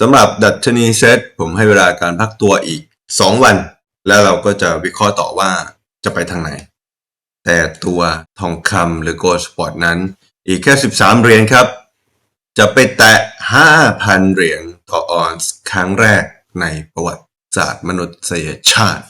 สำหรับดัชนีเซตผมให้เวลาการพักตัวอีก 2 วัน แล้วเราก็จะวิเคราะห์ต่อว่าจะไปทางไหน แต่ตัวทองคำหรือโกลด์สปอร์ตนั้น อีกแค่ 13 เหรียญครับ จะไปแตะ 5,000 เหรียญต่อออนซ์ครั้งแรกในประวัติศาสตร์มนุษยชาติ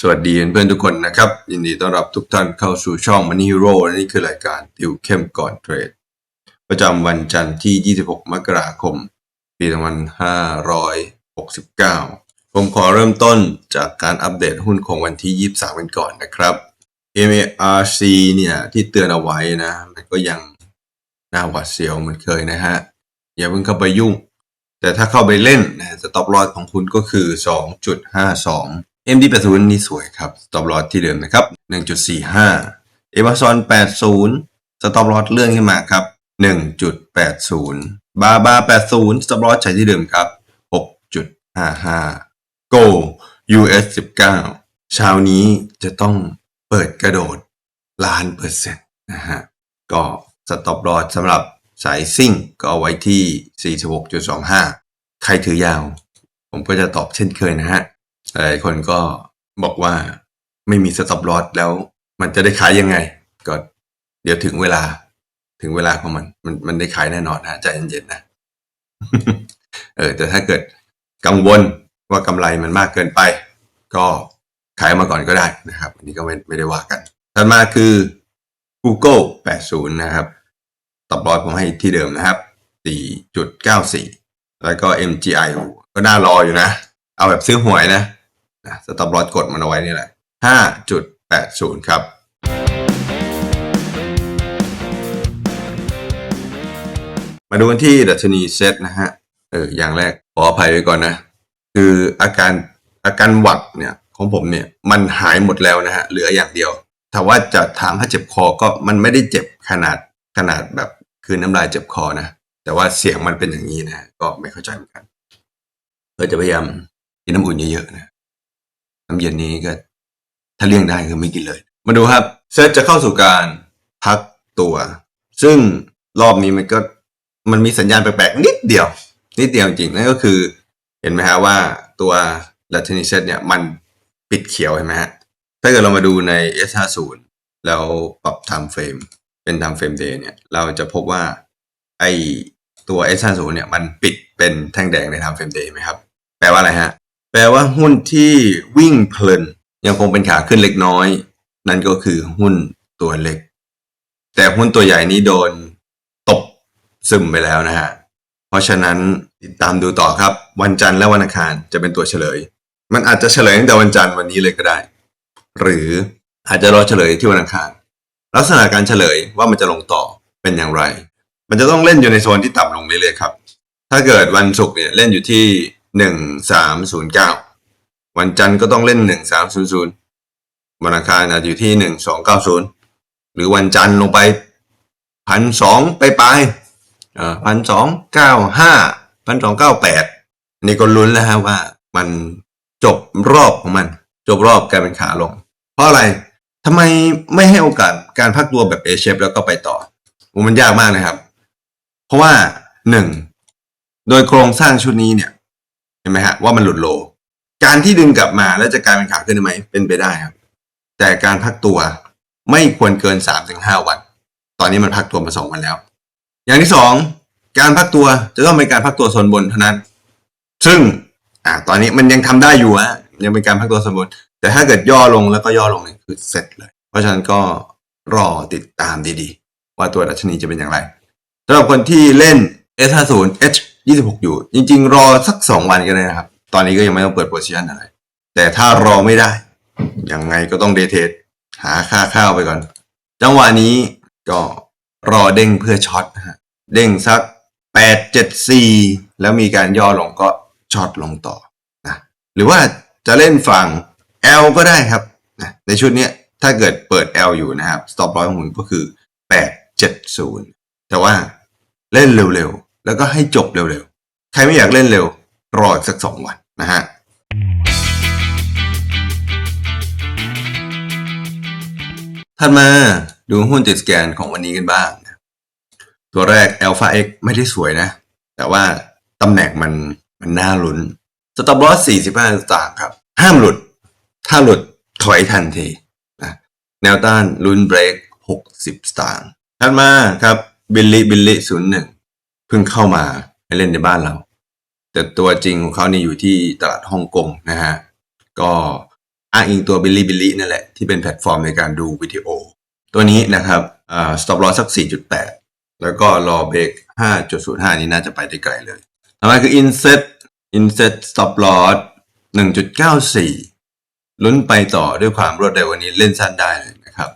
สวัสดีเพื่อนทุกคนนะครับ ยินดีต้อนรับทุกท่านเข้าสู่ช่อง Money Hero และนี่คือรายการติวเข้มก่อนเทรด ประจำวันจันทร์ที่ 26 มกราคม ปี 2569 ผมขอเริ่มต้นจากการอัปเดตหุ้นของวันที่ 23 กันก่อนนะครับ MARC เนี่ยที่เตือนเอาไว้นะ มันก็ยังน่าหวาดเสียวเหมือนเคยนะฮะ อย่าเพิ่งเข้าไปยุ่ง แต่ถ้าเข้าไปเล่นนะสต็อปลอสของคุณก็คือ 2.52 MD80 นี่สวยครับสต็อปลอสที่เดิมนะครับ 1.45 Amazon 80สต็อปลอสเลื่อนขึ้นมาครับ 1.80 บาบา80สต็อปลอสใช้ที่เดิมครับ 6.55 Go US 19เช้านี้จะต้องเปิดกระโดดล้านเปอร์เซ็นต์นะฮะ ก็สต็อปลอสสำหรับสายซิ่งก็เอาไว้ที่ 46.25 ใครถือยาว ผมก็จะตอบเช่นเคยนะฮะ หลายคนก็บอกว่าไม่มีสต็อปลอสแล้ว มันจะได้ขายยังไง ก็เดี๋ยวถึงเวลา ถึงเวลาของมัน มันมันได้ขายแน่นอนนะใจเย็นๆนะเออแต่ถ้าเกิดกังวลว่ากำไรมันมากเกินไป ก็ขายมาก่อนก็ได้นะครับ อันนี้ก็ไม่ไม่ได้ว่ากันถัดมาคือ Google 80 นะครับตอบลอสผมให้ที่เดิมนะครับ 4.94 แล้วก็ MGI ก็น่ารออยู่นะ เอาแบบซื้อหวยนะ นะสต็อปลอสกดมันเอาไว้นี่แหละ5.80ครับมาดูกันที่ดัชนีเซตนะฮะ เออ อย่างแรกขออภัยไว้ก่อนนะ คืออาการอาการหวัดเนี่ยของผมเนี่ยมันหายหมดแล้วนะฮะ เหลืออย่างเดียวถ้าว่าจะถามถ้าเจ็บคอก็มันไม่ได้เจ็บขนาดขนาดแบบคือน้ำลายเจ็บคอนะ แต่ว่าเสียงมันเป็นอย่างนี้นะ ก็ไม่เข้าใจเหมือนกันก็จะพยายามกินน้ำอุ่นเยอะๆนะ น้ำเย็นนี้ก็ ถ้าเลี่ยงได้คือไม่กินเลย มาดูครับ เซตจะเข้าสู่การพักตัว ซึ่งรอบนี้มันก็มันมีสัญญาณแปลกๆนิดเดียว นิดเดียวจริงนั่นก็คือ เห็นไหมฮะว่าตัวดัชนีเซตเนี่ยมันปิดเขียวเห็นไหมฮะถ้าเกิดเรามาดูใน S50 แล้วปรับ time frame เป็น time frame day เนี่ยเราจะพบว่าไอตัว S50 เนี่ยมันปิดเป็นแท่งแดงใน time frame day ไหมครับ แปลว่าอะไรฮะ แปลว่าหุ้นที่วิ่งเพลิน ยังคงเป็นขาขึ้นเล็กน้อย นั่นก็คือหุ้นตัวเล็ก แต่หุ้นตัวใหญ่นี้โดนตบซึมไปแล้วนะฮะ เพราะฉะนั้นติดตามดูต่อครับ วันจันทร์และวันอังคารจะเป็นตัวเฉลย มันอาจจะเฉลยตั้งแต่วันจันทร์วันนี้เลยก็ได้ หรืออาจจะรอเฉลยที่วันอังคารลักษณะการเฉลยว่ามันจะลงต่อเป็นอย่างไร มันจะต้องเล่นอยู่ในโซนที่ต่ำลงเรื่อยๆครับถ้าเกิดวันศุกร์เนี่ยเล่นอยู่ที่ หนึ่งสามศูนย์เก้าวันจันทร์ก็ต้องเล่นหนึ่งสามศูนย์ศูนย์วันอังคารอาจอยู่ที่หนึ่งสองเก้าศูนย์หรือวันจันทร์ลงไปพันสองไปไปพันสองเก้าห้าพันสองเก้าแปดนี่ก็ลุ้นแล้วฮะว่ามันจบรอบของมัน จบรอบกลายเป็นขาลง เพราะอะไรทำไมไม่ให้โอกาสการพักตัวแบบเอเชฟแล้วก็ไปต่อมันยากมากนะครับ เพราะว่าหนึ่งโดยโครงสร้างชุดนี้เนี่ย ห็นไหมฮะว่ามันหลุดโล การที่ดึงกลับมาแล้วจะกลายเป็นขาขึ้นได้ไหมเป็นไปได้ครับ แต่การพักตัวไม่ควรเกินสามถึงห้าวัน ตอนนี้มันพักตัวมาสองวันแล้ว อย่างที่สองการพักตัวจะต้องเป็นการพักตัวโซนบนเท่านั้น ซึ่งอ่าตอนนี้มันยังทำได้อยู่ฮะยังเป็นการพักตัวโซนบน แต่ถ้าเกิดย่อลงแล้วก็ย่อลงเนี่ยคือเสร็จเลย เพราะฉะนั้นก็รอติดตามดีๆ ว่าตัวดัชนีจะเป็นอย่างไรสำหรับคนที่เล่น S50 H 26อยู่ จริง ๆ รอสักสองวันก็ได้นะครับ ตอนนี้ก็ยังไม่ต้องเปิดโพซิชันอะไร แต่ถ้ารอไม่ได้ ยังไงก็ต้องเดทเทสหาค่าข้าวไปก่อน จังหวะนี้ก็รอเด้งเพื่อช็อตนะฮะ เด้งสัก8 7 4แล้วมีการย่อลงก็ช็อตลงต่อนะหรือว่าจะเล่นฝั่ง L ก็ได้ครับนะในชุดนี้ถ้าเกิดเปิด L อยู่นะครับ stop loss ของคุณก็คือ 8 7 0 แต่ว่าเล่นเร็วๆ แล้วก็ให้จบเร็วๆ ใครไม่อยากเล่นเร็ว รออีกสักสองวันนะฮะถัดมาดูหุ้นติดสแกนของวันนี้กันบ้าง ตัวแรก Alpha X ไม่ได้สวยนะ แต่ว่าตำแหน่งมันมันน่าลุ้น Stop Loss 45สตางค์ครับ ห้ามหลุด ถ้าหลุดถอยทันทีนะแนวต้านลุ้นเบรก 60 สตางค์ถัดมาครับบิลลี่บิลลี่01 เพิ่งเข้ามาให้เล่นในบ้านเรา แต่ตัวจริงของเขานี่อยู่ที่ตลาดฮ่องกงนะฮะ ก็อ้างอิงตัวบิลลี่บิลลี่นั่นแหละ ที่เป็นแพลตฟอร์มในการดูวิดีโอ ตัวนี้นะครับอ่า stop loss สัก 4.8 แล้วก็รอเบรก5.05 นี้น่าจะไปได้ไกลเลยต่อมาคือ inset inset stop loss 1.94 ลุ้นไปต่อด้วยความรวดเร็ววันนี้เล่นสั้นได้เลยนะครับ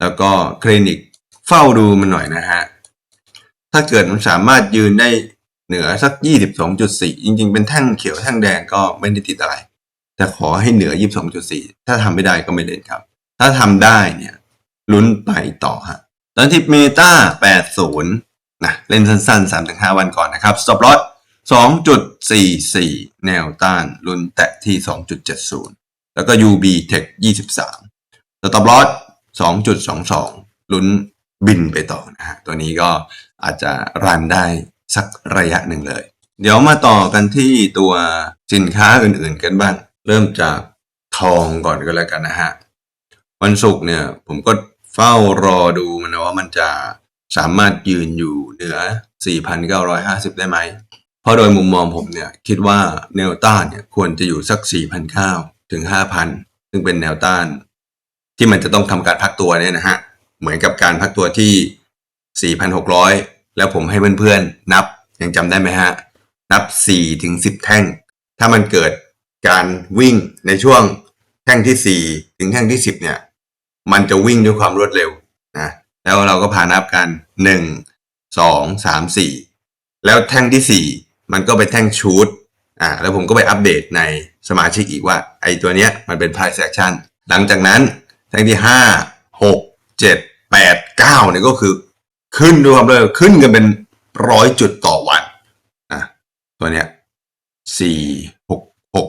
แล้วก็คลินิกเฝ้าดูมันหน่อยนะฮะ ถ้าเกิดมันสามารถยืนได้เหนือสัก 22.4 จริงๆ เป็นแท่งเขียวแท่งแดงก็ไม่ได้ติดอะไร แต่ขอให้เหนือ 22.4 ถ้าทำไม่ได้ก็ไม่เล่นครับ ถ้าทำได้เนี่ยลุ้นไปต่อฮะตอนที่เมตา80 นะเล่นสั้นๆ 3-5 วันก่อนนะครับ stop loss 2.44 แนวต้านลุ้นแตะที่ 2.70 แล้วก็ UB Tech 23 stop loss 2.22 ลุ้น บินไปต่อนะฮะตัวนี้ก็อาจจะรันได้สักระยะหนึ่งเลย เดี๋ยวมาต่อกันที่ตัวสินค้าอื่นๆกันบ้าง เริ่มจากทองก่อนก็แล้วกันนะฮะวันศุกร์เนี่ยผมก็เฝ้ารอดูมันนะว่ามันจะสามารถยืนอยู่เหนือ 4,950 ได้ไหม เพราะโดยมุมมองผมเนี่ยคิดว่าแนวต้านเนี่ยควรจะอยู่สัก4,900ถึง 5,000 ซึ่งเป็นแนวต้าน ที่มันจะต้องทำการพักตัวเนี่ยนะฮะ เหมือนกับการพักตัวที่ 4,600 แล้วผมให้เพื่อนๆ นับยังจำได้ไหมฮะ นับ 4 ถึง 10 แท่ง ถ้ามันเกิดการวิ่งในช่วงแท่งที่ 4 ถึงแท่งที่ 10 เนี่ย มันจะวิ่งด้วยความรวดเร็วนะ แล้วเราก็พานับกัน 1 2 3 4 แล้วแท่งที่ 4 มันก็ไปนแท่งชูดอ่าแล้วผมก็ไปอัปเดตในสมาชิกอีกว่า ไอ้ตัวเนี้ยมันเป็น price action หลังจากนั้นแท่งที่ 5 6 7 8 9เนี่ยก็คือขึ้นด้วยความเร็วขึ้นกันเป็นร้อยจุดต่อวันอะตัวเนี้ยสี่หกหก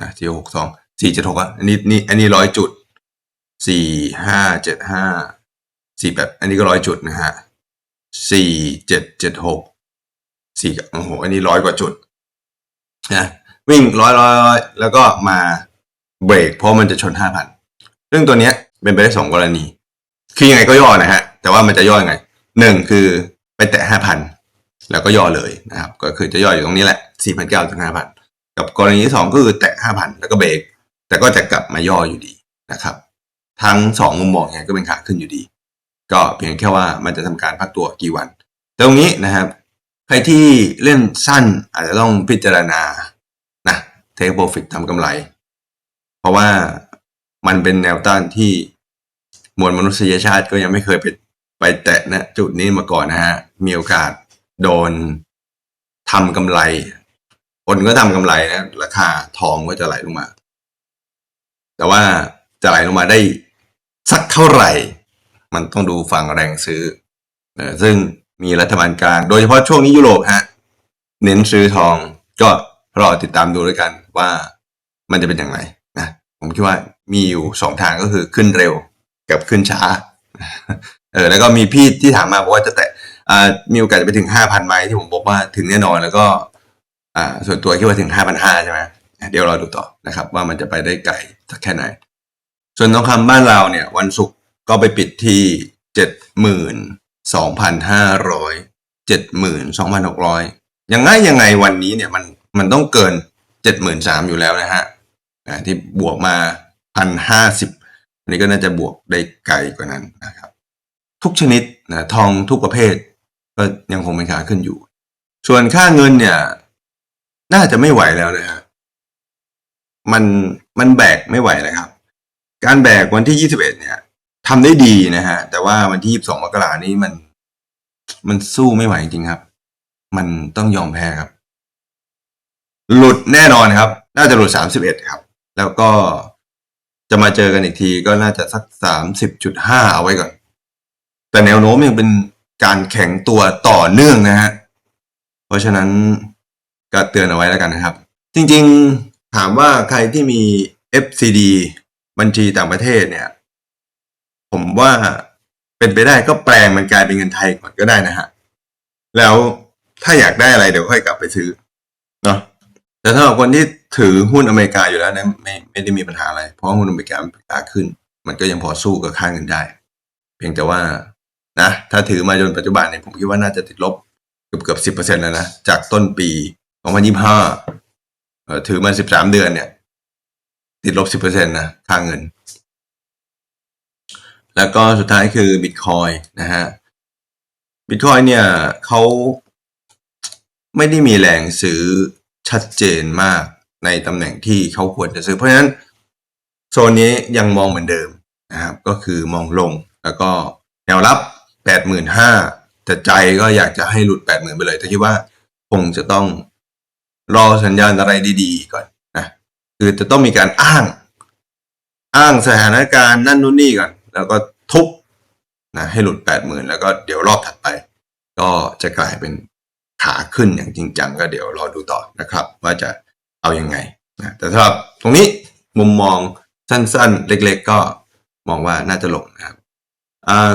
นะสี่หกสองสี่เจ็ดหกอะอันนี้นี่อันนี้ร้อยจุดสี่ห้าเจ็ดห้าสี่แบบอันนี้ก็ร้อยจุดนะฮะสี่เจ็ดเจ็ดหกสี่โอ้โหอันนี้ร้อยกว่าจุดนะวิ่งร้อยร้อยร้อยแล้วก็มาเบรกเพราะมันจะชนห้าพันซึ่งตัวเนี้ยเป็นไปได้สองกรณี คือยังไงก็ย่อนะฮะ แต่ว่ามันจะย่อยังไงหนึ่งคือไปแตะห้าพันแล้วก็ย่อเลยนะครับ ก็คือจะย่ออยู่ตรงนี้แหละสี่พันเก้าถึงห้าพันกับกรณีที่สองก็คือแตะห้าพันแล้วก็เบรกแต่ก็จะกลับมาย่ออยู่ดีนะครับ ทั้งสองมุมมองยังไงก็เป็นขาขึ้นอยู่ดี ก็เพียงแค่ว่ามันจะทำการพักตัวกี่วันแต่ตรงนี้นะครับใครที่เล่นสั้นอาจจะต้องพิจารณานะเทคโปรฟิตทำกำไร เพราะว่ามันเป็นแนวต้านที่ มวลมนุษยชาติก็ยังไม่เคยไปไปแตะนะจุดนี้มาก่อนนะฮะ มีโอกาสโดนทำกำไร คนก็ทำกำไรนะราคาทองก็จะไหลลงมา แต่ว่าจะไหลลงมาได้สักเท่าไหร่ มันต้องดูฝั่งแรงซื้อเออซึ่งมีรัฐบาลกลาง โดยเฉพาะช่วงนี้ยุโรปฮะ เน้นซื้อทองก็รอติดตามดูด้วยกันว่ามันจะเป็นอย่างไรนะ ผมคิดว่ามีอยู่สองทางก็คือขึ้นเร็ว กับขึ้นช้า เออแล้วก็มีพี่ที่ถามมาบอกว่าจะแตะอ่ามีโอกาสจะไปถึงห้าพันไหมที่ผมบอกว่าถึงแน่นอนแล้วก็ อ่า ส่วนตัวคิดว่าถึงห้าพันห้าใช่ไหมเดี๋ยวรอดูต่อนะครับ ว่ามันจะไปได้ไกลสักแค่ไหน ส่วนทองคำบ้านเราเนี่ย วันศุกร์ก็ไปปิดที่เจ็ดหมื่นสองพันห้าร้อยเจ็ดหมื่นสองพันหกร้อยยังไงยังไงวันนี้เนี่ยมันมันต้องเกินเจ็ดหมื่นสามอยู่แล้วนะฮะอ่าที่บวกมาพันห้าสิบ อันนี้ก็น่าจะบวกได้ไกลกว่านั้นนะครับ ทุกชนิดนะทองทุกประเภทก็ยังคงเป็นขาขึ้นอยู่ ส่วนค่าเงินเนี่ย น่าจะไม่ไหวแล้วนะฮะมันมันแบกไม่ไหวแล้วครับ การแบกวันที่21เอ็ดเนี่ยทำได้ดีนะฮะ แต่ว่าวันที่22มกรานี้มัน มันสู้ไม่ไหวจริงครับ มันต้องยอมแพ้ครับ หลุดแน่นอนครับ น่าจะหลุด31ครับ แล้วก็ จะมาเจอกันอีกทีก็น่าจะสัก30.5เอาไว้ก่อน แต่แนวโน้มยังเป็นการแข็งตัวต่อเนื่องนะฮะ เพราะฉะนั้นก็เตือนเอาไว้แล้วกันนะครับ จริงๆถามว่าใครที่มี FCD บัญชีต่างประเทศเนี่ย ผมว่าเป็นไปได้ก็แปลงมันกลายเป็นเงินไทยก่อนก็ได้นะฮะ แล้วถ้าอยากได้อะไรเดี๋ยวค่อยกลับไปซื้อ แต่ถ้าคนที่ถือหุ้นอเมริกาอยู่แล้วนะไม่ไม่ได้มีปัญหาอะไร เพราะหุ้นอเมริกามันขาขึ้น มันก็ยังพอสู้กับค่าเงินได้ เพียงแต่ว่านะถ้าถือมาจนปัจจุบันเนี่ยผมคิดว่าน่าจะติดลบเกือบเกือบสิบเปอร์เซ็นต์แล้วนะ จากต้นปีสองพันยี่ห้าถือมาสิบสามเดือนเนี่ย ติดลบสิบเปอร์เซ็นต์นะค่าเงิน แล้วก็สุดท้ายคือบิตคอยนะฮะบิตคอยเนี่ยเขาไม่ได้มีแรงซื้อ ชัดเจนมากในตำแหน่งที่เขาควรจะซื้อ เพราะฉะนั้นโซนนี้ยังมองเหมือนเดิมนะครับก็คือมองลงแล้วก็แนวรับแปดหมื่นห้าแต่ใจก็อยากจะให้หลุดแปดหมื่นไปเลยแต่คิดว่าคงจะต้องรอสัญญาณอะไรดีๆ ก่อนนะคือจะต้องมีการอ้าง อ้างสถานการณ์นั่นนู่นนี่ก่อน แล้วก็ทุบนะให้หลุดแปดหมื่นแล้วก็เดี๋ยวรอบถัดไป ก็จะกลายเป็น ขาขึ้นอย่างจริงจังก็เดี๋ยวรอดูต่อนะครับ ว่าจะเอายังไงนะแต่สำหรับตรงนี้มุมมองสั้นๆ เล็กๆ ก็มองว่าน่าจะลงนะครับ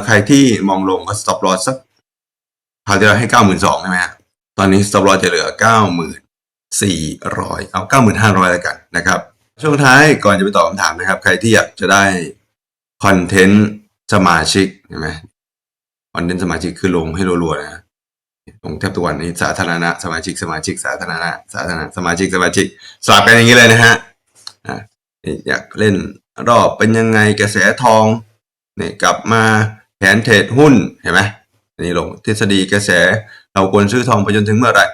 ใครที่มองลงก็ stop loss สักคราวที่เราให้เก้าหมื่นสองใช่ไหมฮะตอนนี้ stop loss จะเหลือเก้าหมื่นสี่ร้อยเอาเก้าหมื่นห้าร้อยแล้วกันนะครับ ช่วงท้ายก่อนจะไปตอบคำถามนะครับ ใครที่อยากจะได้คอนเทนต์สมาชิกใช่ไหมคอนเทนต์สมาชิกคือลงให้รัวๆนะ ลงแทบทุกวันนี้สาธารณะสมาชิกสมาชิกสาธารณะสาธารณะสมาชิกสมาชิกสลับกันอย่างนี้เลยนะฮะอะอยากเล่นรอบเป็นยังไงกระแสทองเนี่ยกลับมาแผนเทรดหุ้นเห็นไหมนนี้ลงทฤษฎีกระแสเราควรซื้อทองไปจนถึงเมื่อไหร่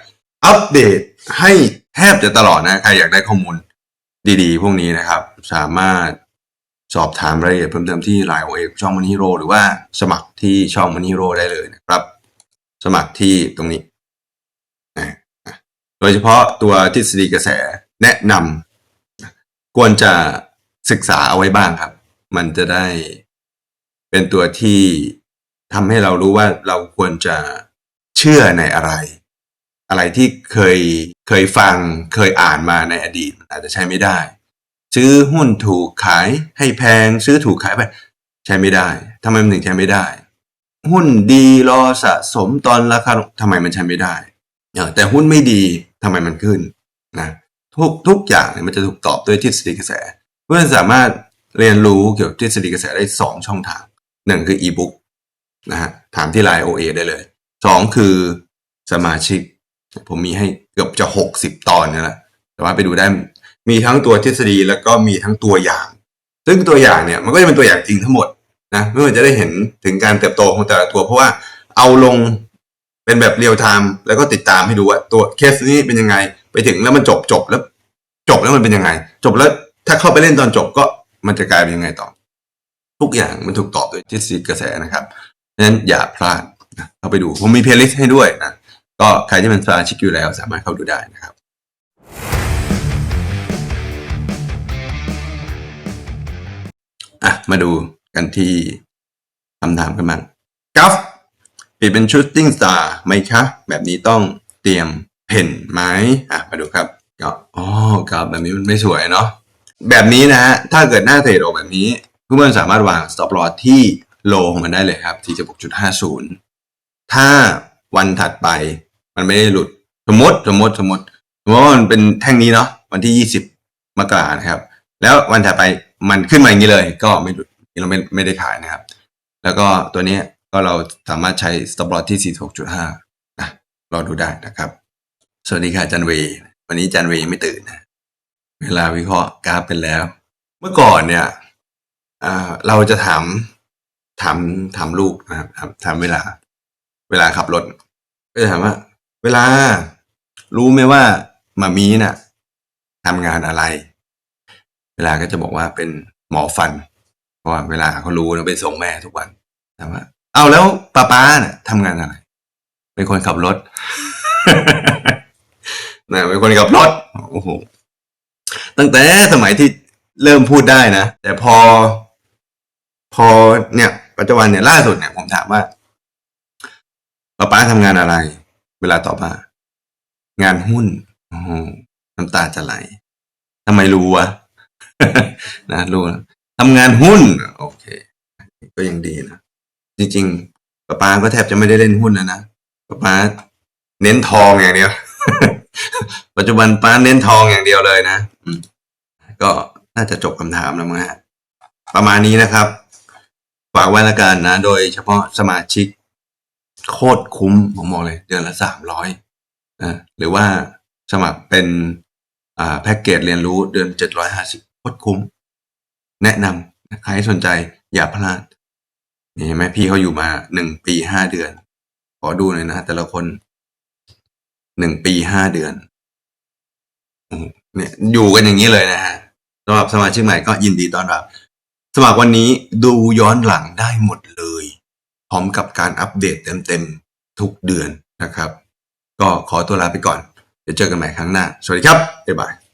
อัปเดตให้แทบจะตลอดนะใครอยากได้ข้อมูลดีๆ พวกนี้นะครับ สามารถสอบถามรายละเอียดเพิ่มเติมที่ไลน์โอเอช่องมันฮีโร่หรือว่าสมัครที่ช่องมันฮีโร่ได้เลยนะครับ สมัครที่ตรงนี้ โดยเฉพาะตัวทฤษฎีกระแสแนะนำควรจะศึกษาเอาไว้บ้างครับ มันจะได้เป็นตัวที่ทำให้เรารู้ว่าเราควรจะเชื่อในอะไร อะไรที่เคยเคยฟังเคยอ่านมาในอดีตอาจจะใช้ไม่ได้ ซื้อหุ้นถูกขายให้แพง ซื้อถูกขายไปใช้ไม่ได้ทำไมมันถึงใช้ไม่ได้ หุ้นดีรอสะสมตอนราคาทำไมมันใช้ไม่ได้ แต่หุ้นไม่ดีทำไมมันขึ้นนะทุกทุกอย่างเนี่ยมันจะถูกตอบด้วยทฤษฎีกระแส เพื่อนสามารถเรียนรู้เกี่ยวกับทฤษฎีกระแสได้สองช่องทางหนึ่งคืออีบุ๊กนะฮะถามที่ไลน์โอเอได้เลยสองคือสมาชิก ผมมีให้เกือบจะหกสิบตอนนี่แหละแต่ว่าไปดูได้มีทั้งตัวทฤษฎีแล้วก็มีทั้งตัวอย่าง ซึ่งตัวอย่างเนี่ยมันก็จะเป็นตัวอย่างจริงทั้งหมด นะเพื่อจะได้เห็นถึงการเติบโตของแต่ละตัว เพราะว่าเอาลงเป็นแบบเรียลไทม์แล้วก็ติดตามให้ดูว่าตัวเคสนี้เป็นยังไงไปถึงแล้วมันจบจบแล้ว จบแล้วมันเป็นยังไง จบแล้วถ้าเข้าไปเล่นตอนจบก็มันจะกลายเป็นยังไงต่อ ทุกอย่างมันถูกตอบโดยทฤษฎีกระแสนะครับดังนั้นอย่าพลาดนะเข้าไปดูผมมีเพลย์ลิสต์ให้ด้วยนะก็ใครที่เป็นสมาชิกอยู่แล้วสามารถเข้าดูได้นะครับอะมาดู กันที่คำถามกันบ้างกัฟปลี่ยนเป็นชูตติ้งสตาร์ไหมคะ แบบนี้ต้องเตรียมเพนไหมอะมาดูครับก็อ๋อกราฟแบบนี้มันไม่สวยเนาะแบบนี้นะฮะถ้าเกิดหน้าเทรดออกแบบนี้เพื่อนสามารถวาง stop loss ที่โลของมันได้เลยครับที่จะบกจุดห้าศูนย์ถ้าวันถัดไปมันไม่ได้หลุดสมมติสมมติสมมติสมมติว่ามันเป็นแท่งนี้เนาะวันที่ยี่สิบมกรานะครับ แล้ววันถัดไปมันขึ้นมาอย่างนี้เลย ก็ไม่หลุด เราไม่ไม่ได้ขายนะครับ แล้วก็ตัวนี้ก็เราสามารถใช้ stop loss ที่ 46.5นะรอดูได้นะครับ สวัสดีค่ะจันเวย์วันนี้จันเวย์ไม่ตื่นนะเวลาวิเคราะห์กราฟเป็นแล้ว เมื่อก่อนเนี่ยเราจะถามถามถามลูกนะครับถามเวลา เวลาขับรถ ก็จะถามว่า เวลารู้ไหมว่ามามีน่ะทำงานอะไร เวลาก็จะบอกว่าเป็นหมอฟันเราะว่าเวลาเขารู้นะไปส่งแม่ทุกวันถามว่าเอาแล้วป้าป้าเนี่ยทำงานอะไร เป็นคนขับรถนะเป็นคนขับรถโอ้โหตั้งแต่สมัยที่เริ่มพูดได้นะ แต่พอ พอเนี่ย ปัจจุบันเนี่ยล่าสุดเนี่ยผมถามว่าป้าป้าทำงานอะไร เวลาตอบว่างานหุ้นโอ้โหน้ำตาจะไหลทำไมรู้วะนะรู้นะ ทำงานหุ้นโอเค ก็ยังดีนะ จริงๆป้าปาก็แทบจะไม่ได้เล่นหุ้นแล้วนะป้าปาเน้นทองอย่างเดียว ปัจจุบันป้าเน้นทองอย่างเดียวเลยนะก็น่าจะจบคำถามแล้วมั้งฮะประมาณนี้นะครับ ฝากไว้ละกันนะ โดยเฉพาะสมาชิก โคตรคุ้มผมบอกเลย เดือนละสามร้อยนะหรือว่าสมัครเป็นอ่าแพ็กเกจเรียนรู้เดือนเจ็ดร้อยห้าสิบโคตรคุ้ม แนะนำนะใครสนใจอย่าพลาดเห็นไหมพี่เขาอยู่มาหนึ่งปีห้าเดือน ขอดูหน่อยนะ แต่ละคนหนึ่งปีห้าเดือนเนี่ยอยู่กันอย่างนี้เลยนะฮะสำหรับสมาชิกใหม่ก็ยินดีต้อนรับ สมัครวันนี้ดูย้อนหลังได้หมดเลย พร้อมกับการอัปเดตเต็มๆ ทุกเดือนนะครับ ก็ขอตัวลาไปก่อน เดี๋ยวเจอกันใหม่ครั้งหน้า สวัสดีครับ บ๊ายบาย